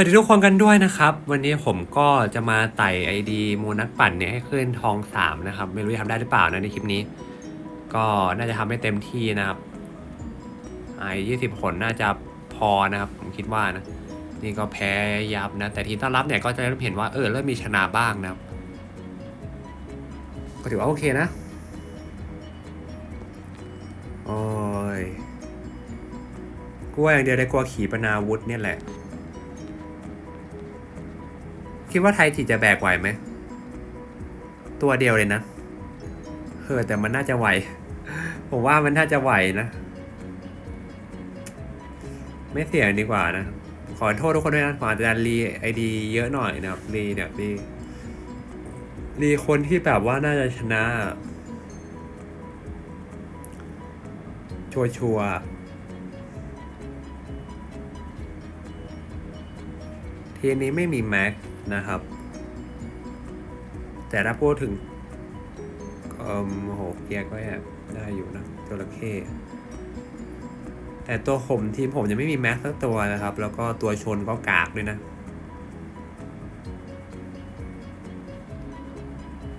วัสดีทุกคนกันด้วยนะครับ วันนี้ผมก็จะมาไต่ไอดีมูนักปั่นเนี่ยให้ขึ้นทองสามนะครับ ไม่รู้จะทำได้หรือเปล่านะในคลิปนี้ ก็น่าจะทำให้เต็มที่นะครับไอยี่สิบคนน่าจะพอนะครับ ผมคิดว่านะ นี่ก็แพ้ยับนะ แต่ทีต้อนรับเนี่ยก็จะเริ่มเห็นว่าเออเริ่มมีชนะบ้างนะครับ ก็ถือว่าโอเคนะโอ้ยกลัวอย่างเดียวได้กลัวขี่ปนาวุธเนี่ยแหละ คิดว่าไทยจีจะแบกไหวไหม ตัวเดียวเลยนะเออแต่มันน่าจะไหว ผมว่ามันน่าจะไหวนะ ไม่เสี่ยงดีกว่านะ ขอโทษทุกคนด้วยนะผมอาจจะรีไอดีเยอะหน่อยนะครับรีเนี่ยรีรีคนที่แบบว่าน่าจะชนะ ชัวชัว ทีนี้ไม่มีแม็กนะครับ แต่ถ้าพูดถึงเอ่มโหเกียร์ก็แอบได้อยู่นะจระเข้แต่ตัวผมทีมผมยังไม่มีแม็กสักตัวนะครับ แล้วก็ตัวชนก็กากด้วยนะ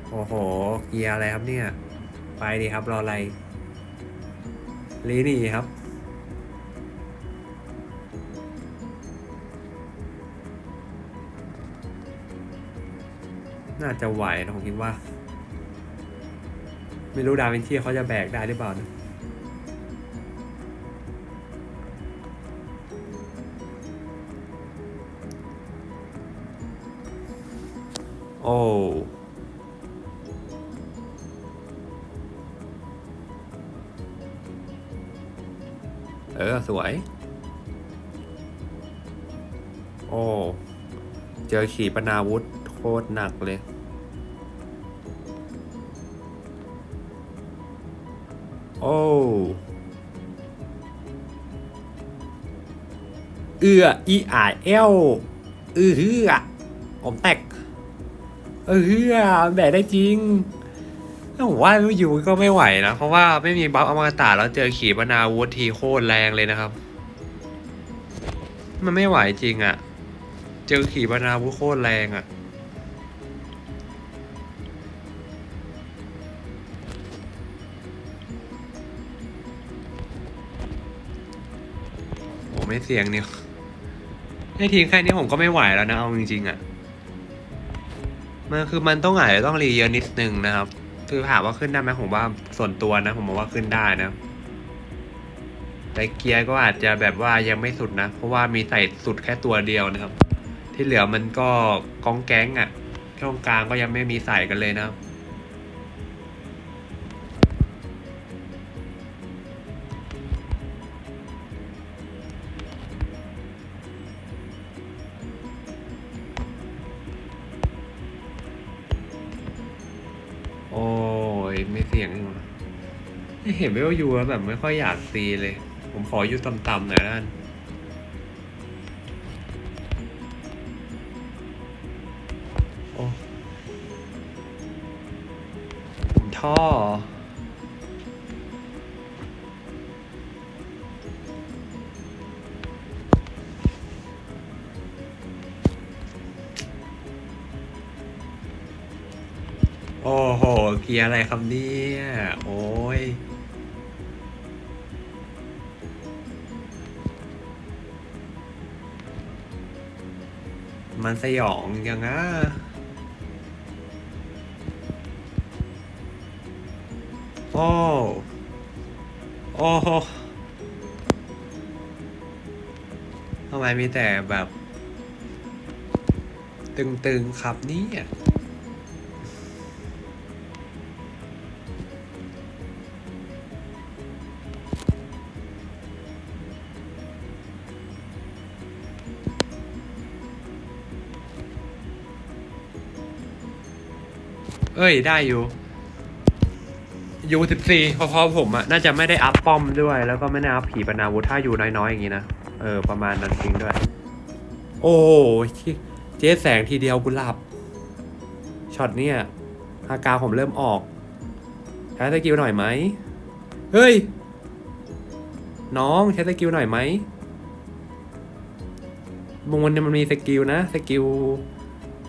โอ้โห เกียร์อะไรครับเนี่ย ไปดีครับรออะไรลีนี่ครับ น่าจะไหวนะผมคิดว่า ไม่รู้ดาวินชีเขาจะแบกได้หรือเปล่านะโอ้เออ สวย โอ้ เจอขี่ปนาวุธ โคตรหนักเลย โอ้เอืออีอาเอลอือฮือผมแตกเออฮือแบกได้จริงผมว่าไม่อยู่ก็ไม่ไหวนะ เพราะว่าไม่มีบัฟอมตะแล้วเจอขีปนาวุธทีโคตรแรงเลยนะครับ มันไม่ไหวจริงอะ่ะ เจอขีปนาวุธโคตรแรงอะ่ะ ไม่เสี่ยงเนี่ยไอ้ทีมแค่นี้ผมก็ไม่ไหวแล้วนะ เอาจริงๆอะ่ะมันคือมันต้องอาจจะต้องรีเยอะนิดนึงนะครับ คือถามว่าขึ้นได้ไหมผมว่าส่วนตัวนะ ผมมองว่าขึ้นได้นะ แต่เกียร์ก็อาจจะแบบว่ายังไม่สุดนะ เพราะว่ามีใส่สุดแค่ตัวเดียวนะครับ ที่เหลือมันก็กองแก๊งอะ่ะช่องกลางก็ยังไม่มีใส่กันเลยนะครับ เห็นเวลยูแล้วแบบไม่ค่อยอยากตีเลย ผมขออยู่ต่ำๆหน่อยละกันโอ้ท่อโอ้โหเกียร์อะไรครับเนี่ย โอ้ย มันสยองอย่างนะโอ้โอ้โหทำไมมีแต่แบบ ตึงๆ ครับนี่ เอ้ยได้อยู่ยูสิบสี่พอๆผมอะน่าจะไม่ได้อัพป้อมด้วย แล้วก็ไม่ได้อัพผีปนาวุธถ้าอยู่น้อยๆอย่างนี้นะ เออ ประมาณนั้นจริงด้วย โอ้ยเจ๊แสงทีเดียวกุหลับช็อตเนี่ยอาการผมเริ่มออกใช้สกิลหน่อยไหมเฮ้ย น้องใช้สกิลหน่อยไหมมูลเนี่ยมันมีสกิลนะสกิล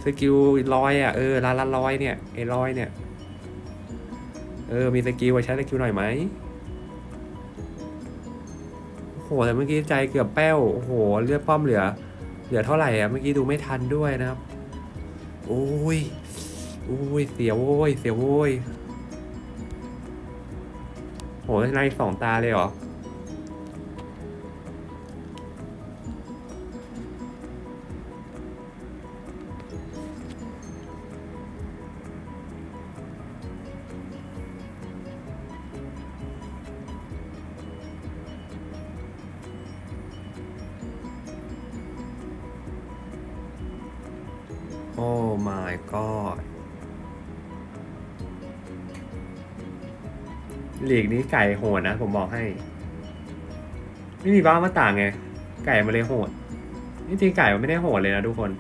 สกิลลอยอะเออลาลาลอยเนี่ยไอ้ลอยเนี่ย เออ มีสกิลไว้ใช้สกิลหน่อยไหมโอ้โหแต่เมื่อกี้ใจเกือบแป้วโอ้โหเลือดป้อมเหลือ เหลือเท่าไหร่อะเมื่อกี้ดูไม่ทันด้วยนะครับโอ้ยโอ้ยเสียวโว้ยเสียวโว้ยโหในสองตาเลยเหรอ โอ้ my god หลีกนี้ไก่โหดนะ ผมบอกให้ ไม่มีบ้ามาต่างไง ไก่มันเลยโหดจริงไก่มันไม่ได้โหดเลยนะทุกคน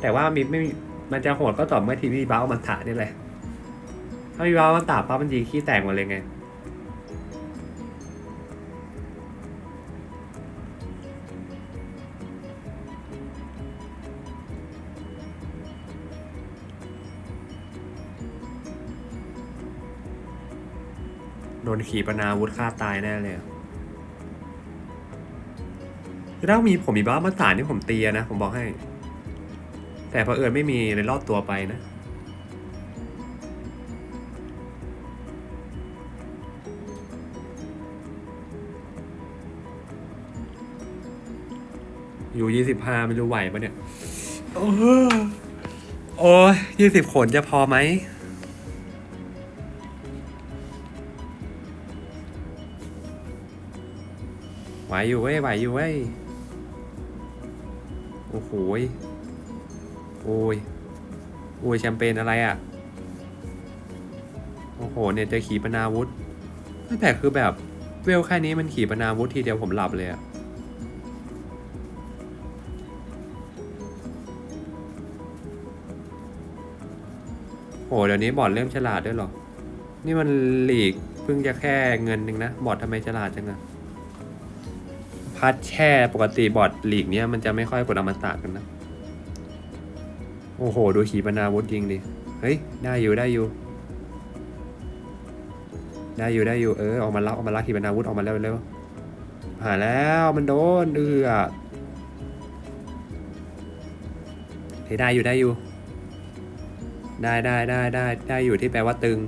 แต่ว่ามีไม่มันจะโหดก็ต่อเมื่อทีมีบ้ามันถานี่แหละ ถ้ามีบ้ามันตาปั๊บมันยิงขี้แตกหมดเลยไง โดนขีปนาวุธฆ่าตายแน่เลยคือถ้ามีผมมีบ้ามาตรานี่ผมตีอะนะ ผมบอกให้ แต่พอเผอิญไม่มีเลยรอดตัวไปนะอยู่ยี่สิบห้าไม่รู้ไหวปะเนี่ย โอ้ยยี่สิบขนจะพอไหม อยู่เว้ยไหวอยู่เว้ย โอ้โหโอ้ยโอ้ยแชมเปญอะไรอะ โอ้โห เนี่ยจอขีปนาวุธแต่คือแบบเวลแค่นี้มันขี่ปนาวุธทีเดียวผมหลับเลยอะโหเดี๋ยวนี้บอดเริ่มฉลาดด้วยหรอ นี่มันหลีกเพิ่งจะแค่เงินหนึ่งนะ บอดทำไมฉลาดจังอะ พัดแช่ปกติบอร์ดลีกเนี้ยมันจะไม่ค่อยกดอมตะกันนะ โอ้โห ดูขีปนาวุธยิงดิ เฮ้ย ได้อยู่ได้อยู่ ได้อยู่ได้อยู่เออออกมาลักออกมาลักขีปนาวุธออกมาเร็วเร็วหาแล้วมันโดนเอือเฮ้ยได้อยู่ได้อยู่ ได้ได้ได้ได้ได้อยู่ที่แปลว่าตึง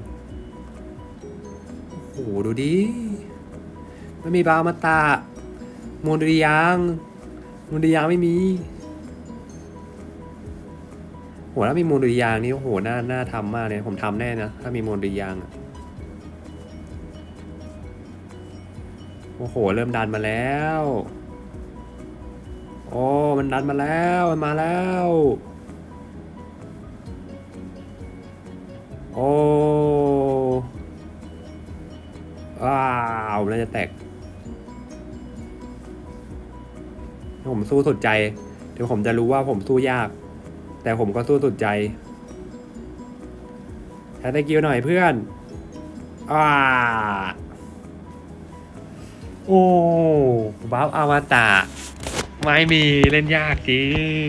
โอ้โหดูดิไม่มีบาวมาตามูลดิยางมูลดิยางไม่มีโหถ้ามีมูลดิยางนี่โอ้โหน่าน่าทำมากเลยผมทำแน่นะถ้ามีมูลดิยางโอ้โห เริ่มดันมาแล้ว โอ้มันดันมาแล้วมันมาแล้ว โอ้ว้าวน่าจะแตก ผมสู้สุดใจเดี๋ยวผมจะรู้ว่าผมสู้ยาก แต่ผมก็สู้สุดใจแทสกิลหน่อยเพื่อนอ่าโอ้บ้าอาวตารไม่มีเล่นยากจริง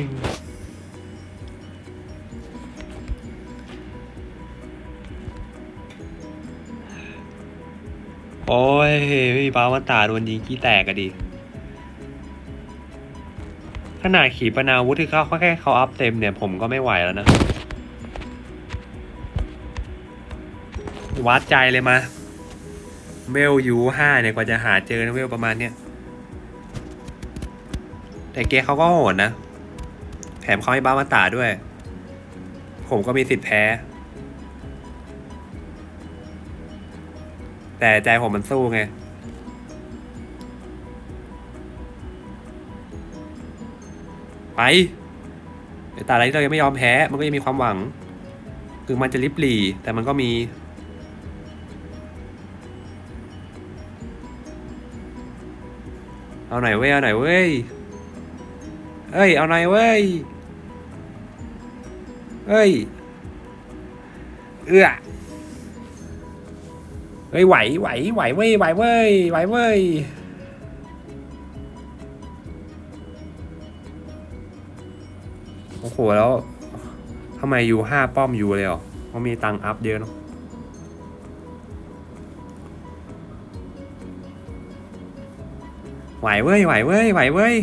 โอ้ยไม่มีบ้าอวตารโดนยิงขี้แตกอะดิ ขนาดขีปนาวุธที่เขาแค่เขาอัพเต็มเนี่ยผมก็ไม่ไหวแล้วนะ วัดใจเลยมาเวลยูห้าเนี่ยกว่าจะหาเจอนะเวลประมาณเนี้ยแต่เกเขาก็โหดนะ แถมเขาให้บ้ามาตาด้วย ผมก็มีสิทธิ์แพ้ แต่ใจผมมันสู้ไง ไปไอ้ตาอะไรที่เรายังไม่ยอมแพ้ มันก็ยังมีความหวัง ถึงมันจะลิบหลีแต่มันก็มี เอาหน่อยเว้ย เอาหน่อยเว้ย เอ้ย เอาหน่อยเว้ย เอ้ย เอื้อเฮ้ยไหวไหวไหวเว้ยไหวเว้ยไหวเว้ย หแล้วทำไมยูห้าป้อมยูเลยเหรอเขามีตังอัพเยอะเนาะไหวเว้ยไหวเว้ยไหวเว้ย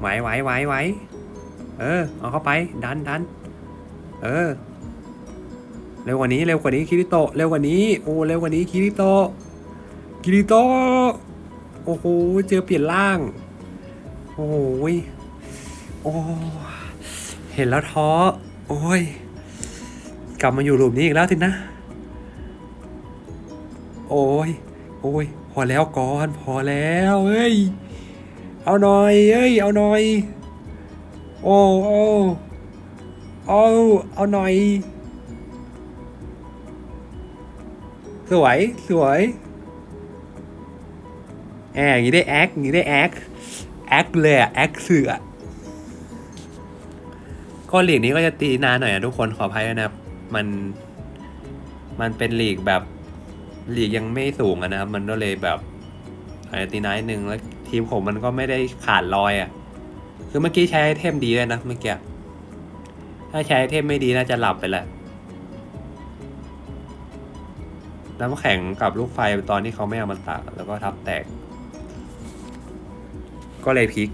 ไหวไหวไหวไหวเออ เอาเข้าไปดันดันเออ เร็วกว่านี้เร็วกว่านี้คิริโตเร็วกว่านี้โอ้เร็วกว่านี้คิริโตคิริโต อ้โหเจอเปลี่ยนร่าง โอ้ยโอ้เห็นแล้วท้อ โอ้ย กลับมาอยู่หลุมนี้อีกแล้วสินะ โอ้ย โอ้ย พอแล้วก่อน พอแล้วเอ้ย เอาหน่อย เอ้ย เอาหน่อย โอ้โอ้เอาเอาหน่อย สวย สวย อบอย่างนี้ได้แอคอย่างนี้ได้แอคแอคเลยอะแอคเสืออะก็ลีกนี้ก็จะตีนานหน่อยนะทุกคนขออภัยนะครับ มันมันเป็นหลีกแบบหลีกยังไม่สูงอะนะครับ มันก็เลยแบบอาจจะตีนานนิดนึงแล้วทีมผมมันก็ไม่ได้ขาดลอยอะคือเมื่อกี้ใช้ไอเทมดีเลยนะเมื่อกี้ถ้าใช้ไอเทมไม่ดีน่าจะหลับไปแหละน้ำแข็งกับลูกไฟตอนที่เขาไม่เอามันตากแล้วก็ทับแตก ก็เลยพลิก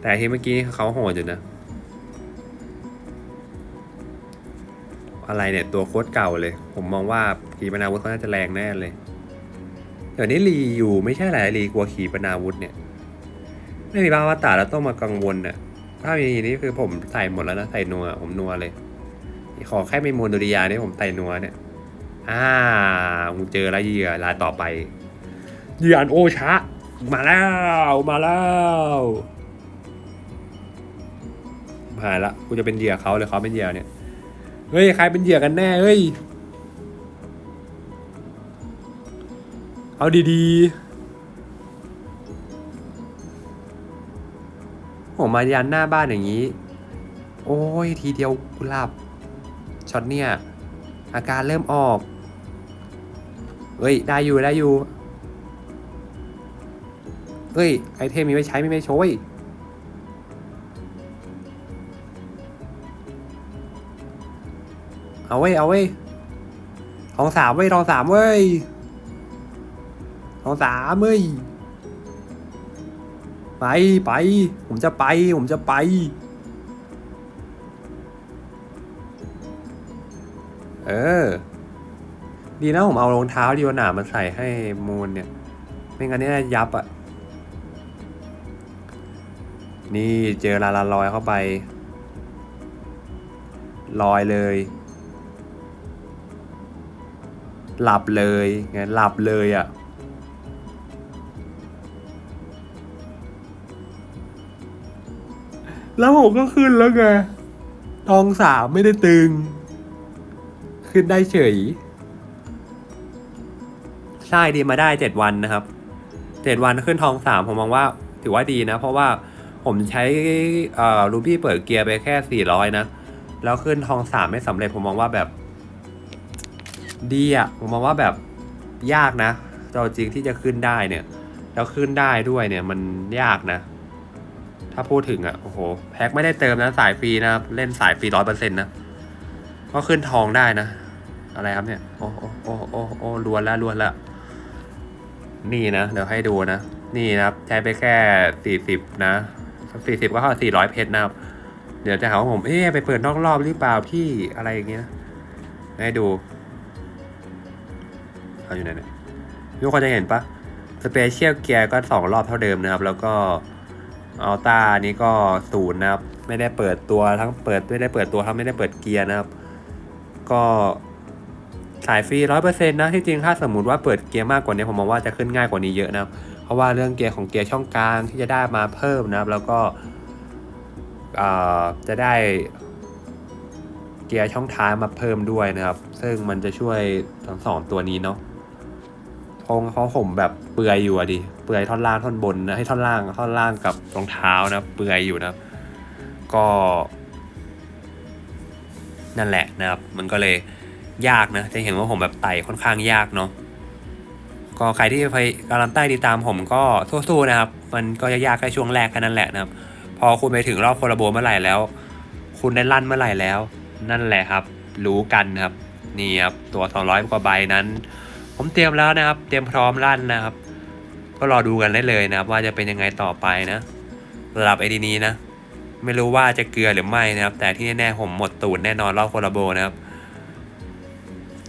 แต่ที่เมื่อกี้เขาโหดอยู่นะ อะไรเนี่ย ตัวโคตรเก่าเลย ผมมองว่าขีปนาวุธเขาน่าจะแรงแน่เลย เดี๋ยวนี้รีอยู่ไม่ใช่หลายรีกลัวขีปนาวุธเนี่ย ไม่มีบ้าว่าตาแล้วต้องมากังวลน่ะถ้ามีนี้คือผมใส่หมดแล้วนะใส่นัวผมนัวเลย ขอแค่ไม่มูลดุริยาเนี่ยผมใส่นัวเนี่ย อ่ามึงเจอแล้วเหยื่อรายต่อไป ยื่อนโอชะ มาแล้ว มาแล้วหายละกูจะเป็นเหยื่อเขาเลยเขาเป็นเหยื่อเนี่ย เฮ้ย ใครเป็นเหยื่อกันแน่ เฮ้ย เอาดีๆผมมายันหน้าบ้านอย่างนี้ โอ้ย ทีเดียวกุหลับ ช็อตเนี่ย อาการเริ่มออก เฮ้ย ได้อยู่ได้อยู่ เฮ้ย ไอเทมมีไว้ใช้ไม่ไม่โชยเอาเว้ย เอาเว้ยทองสามเว้ยทองสามเว้ยทองสามเว้ย ไปไป ผมจะไป ผมจะไปเออ ดีนะผมเอารองเท้าดีวนามาใส่ให้มูนเนี่ย ไม่งั้นเนี่ยยับอะ่ะ นี่เจอลาลาลอยเข้าไป ลอยเลย หลับเลยไงหลับเลยอะ่ะแล้วผมก็ขึ้นแล้วไง ทองสามไม่ได้ตึง ขึ้นได้เฉย ใช่ดีมาได้เจ็ดวันนะครับ เจ็ดวันขึ้นทองสามผมมองว่าถือว่าดีนะ เพราะว่า ผมใช้รูบี้เปิดเกียร์ไปแค่สี่ร้อยนะ แล้วขึ้นทองสามไม่สำเร็จผมมองว่าแบบ ดีอะผมมองว่าแบบยากนะเราจริงที่จะขึ้นได้เนี่ย แล้วขึ้นได้ด้วยเนี่ยมันยากนะ ถ้าพูดถึงอะโอ้โห แพ็คไม่ได้เติมนะ สายฟรีนะ เล่นสายฟรีร้อยเปอร์เซ็นต์นะ ก็ขึ้นทองได้นะ อะไรครับเนี่ย โอ้โอ้โอ้โอ้โอ้ลวนแล้วลวนล้วนี่นะ เดี๋ยวให้ดูนะ นี่นะครับ ใช้ไปแค่สี่สิบนะ สี่สิบก็เข้าสี่ร้อยเพชรนะครับ เดี๋ยวจะหาว่าผม เอ๊ะไปเปิดนอกรอบหรือเปล่าพี่อะไรอย่างเงี้ยให้ดูเอาอยู่ไหนเนี่ยทุกคนจะเห็นปะสเปเชียลเกียร์ก็สองรอบเท่าเดิมนะครับ แล้วก็อัลต้านี้ก็ศูนย์นะครับ ไม่ได้เปิดตัวทั้งเปิดไม่ได้เปิดตัวทั้งไม่ได้เปิดเกียร์นะครับ ก็สายฟรีร้อยเปอร์เซ็นต์นะที่จริงถ้าสมมติว่าเปิดเกียร์มากกว่านี้ผมมองว่าจะขึ้นง่ายกว่านี้เยอะนะครับ เพราะว่าเรื่องเกียร์ของเกียร์ช่องกลางที่จะได้มาเพิ่มนะครับ แล้วก็จะได้เกียร์ช่องท้ายมาเพิ่มด้วยนะครับ ซึ่งมันจะช่วยทั้งสองตัวนี้เนาะทงเขาผมแบบเปื่อยอยู่อะดิ เปื่อยท่อนล่างท่อนบนนะให้ท่อนล่างท่อนล่างกับรองเท้านะเปื่อยอยู่นะก็ นั่นแหละนะครับ มันก็เลยยากนะ จะเห็นว่าผมแบบไต่ค่อนข้างยากเนาะ ก็ใครที่พยกำลังใต้ติดตามผมก็สู้ๆนะครับ มันก็ยากๆแค่ช่วงแรกแค่นั้นแหละนะครับ พอคุณไปถึงรอบโคลาโบเมื่อไหร่แล้ว คุณได้ลั่นเมื่อไหร่แล้ว นั่นแหละครับ รู้กันครับนี่ครับตัว 200 กว่าใบนั้น ผมเตรียมแล้วนะครับ เตรียมพร้อมลั่นนะครับ ก็รอดูกันได้เลยนะครับ ว่าจะเป็นยังไงต่อไปนะระดับไอดีนี้นะ ไม่รู้ว่าจะเกลือหรือไม่นะครับ แต่ที่แน่ๆผมหมดตูดแน่นอนรอบโคลาโบนะครับ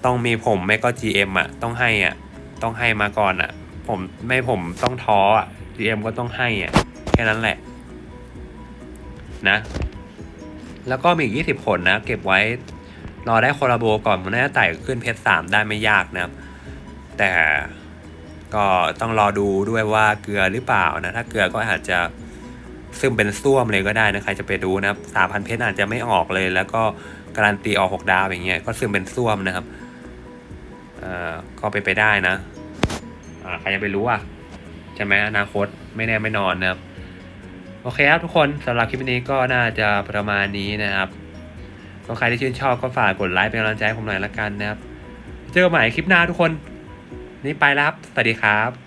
ต้องมีผมไม่ก็ GM อะต้องให้อะ ต้องให้มาก่อนอะ ผมไม่ผมต้องท้ออะ GM ก็ต้องให้อะ แค่นั้นแหละ นะ แล้วก็มีอีกยี่สิบผลนะ เก็บไว้ รอได้โคลาโบก่อนมันน่าจะไต่ขึ้นเพชรสามได้ไม่ยากนะครับ แต่ก็ต้องรอดูด้วยว่าเกลือหรือเปล่านะ ถ้าเกลือก็อาจจะซึมเป็นส้วมเลยก็ได้นะใครจะไปดูนะครับสามพันเพชรอาจจะไม่ออกเลย แล้วก็การันตีออกหกดาวอย่างเงี้ยก็ซึมเป็นส้วมนะครับ เอ่อก็ไปไปได้นะ ใครจะไปรู้อะใช่ไหมอนาคตไม่แน่ไม่นอนนะครับ โอเคครับทุกคนสำหรับคลิปนี้ก็น่าจะประมาณนี้นะครับก็ใครที่ชื่นชอบก็ฝากกดไลค์เป็นกำลังใจให้ผมหน่อยละกันนะครับ เจอกันใหม่คลิปหน้าทุกคน นี่ไปแล้วครับ สวัสดีครับ